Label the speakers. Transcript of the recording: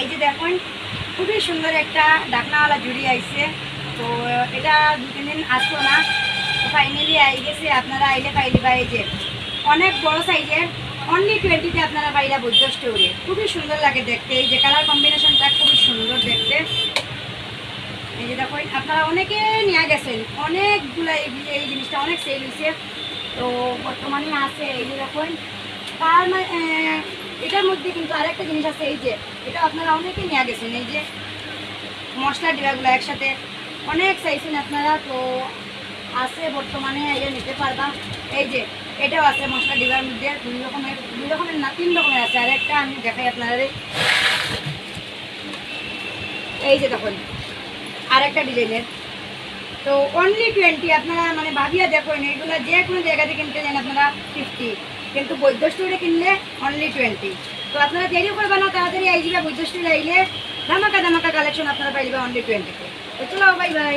Speaker 1: এই যে দেখুন, খুবই সুন্দর একটা ডাকনাওয়ালা জুড়ি আইছে। তো এটা দু, তিন দিন আসলো না। ফাইনালি আই গেছে, আপনারা আইলে পাইলে এই যে অনেক বড় সাইজের অনলি টোয়েন্টিতে আপনারা পাইলা বৈদ্য স্টোরে খুবই সুন্দর লাগে দেখতে। এই যে কালার কম্বিনেশনটা খুবই সুন্দর দেখতে। এই যে দেখুন, আপনারা অনেকে নিয়ে গেছেন। অনেকগুলা এই- এই জিনিসটা অনেক সেল হয়েছে তো বর্তমানে আছে, এই যে দেখুন তার এটার মধ্যে কিন্তু আরেকটা জিনিস আছে, এই যে এটা আপনারা অনেকে নিয়ে গেছেন, এই যে মশলা ডিবাগুলো একসাথে অনেক চাইছেন আপনারা তো আছে বর্তমানে এটা নিতে পারবা। এই যে এটাও আছে মশলা ডিবার মধ্যে, দুই রকমের দুই রকমের না, তিন রকমের আছে। আর একটা আমি দেখাই আপনারা এই যে তখন আর একটা ডিজাইনের। তো অনলি টোয়েন্টি আপনারা মানে ভাবিয়া দেখেন এইগুলো যে কোনো জায়গাতে কিনতে যান, আপনারা ফিফটি কিন্তু বৈদ্য স্টোরে কিনলে অনলি টোয়েন্টি তো আপনারা দেরি করবে না, তাড়াতাড়ি আই যাবে বৈদ্য স্টোরে আইলে ধামাকা ধামাকা কালেকশন আপনারা পাইবে অনলি টোয়েন্টিতে তো চলো বাই বাই